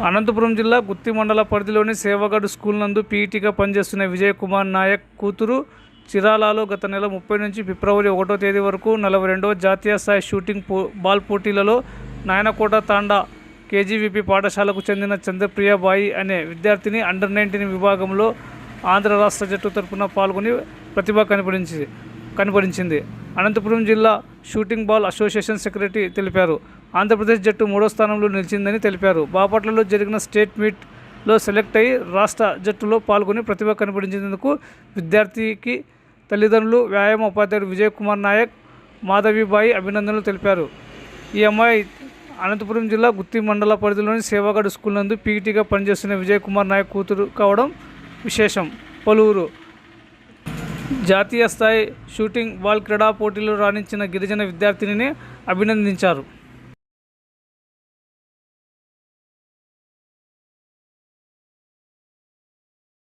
అనంతపురం జిల్లా గుత్తి మండల పరిధిలోని సేవగఢ్ స్కూల్ నందు పీఈటీగా పనిచేస్తున్న విజయ్ కుమార్ నాయక్ కూతురు చిరాలలో గత నెల ముప్పై నుంచి ఫిబ్రవరి ఒకటో తేదీ వరకు నలభై రెండవ జాతీయ స్థాయి షూటింగ్ పో బాల్ పోటీలలో నాయనకోట తాండా కేజీవీపీ పాఠశాలకు చెందిన చంద్రప్రియ బాయి అనే విద్యార్థిని అండర్ నైన్టీన్ విభాగంలో ఆంధ్ర రాష్ట్ర జట్టు తరపున పాల్గొని ప్రతిభ కనపడించింది కనపడించింది. అనంతపురం జిల్లా షూటింగ్ బాల్ అసోసియేషన్ సెక్రటరీ తెలిపారు. ఆంధ్రప్రదేశ్ జట్టు మూడో స్థానంలో నిలిచిందని తెలిపారు. బాపట్లలో జరిగిన స్టేట్ మీట్లో సెలెక్ట్ అయ్యి రాష్ట్ర జట్టులో పాల్గొని ప్రతిభ కనపడించేందుకు విద్యార్థికి తల్లిదండ్రులు వ్యాయామ ఉపాధ్యాయుడు విజయ్ కుమార్ నాయక్ మాధవీబాయి అభినందనలు తెలిపారు. ఈ అమ్మాయి అనంతపురం జిల్లా గుత్తి మండల పరిధిలోని సేవాగఢ్ స్కూల్ నందు పీఈటీగా పనిచేస్తున్న విజయ్ కుమార్ నాయక్ కూతురు కావడం విశేషం. పలువురు జాతీయ స్థాయి షూటింగ్ బాల్ క్రీడా పోటీలో రాణించిన గిరిజన విద్యార్థినిని అభినందించారు.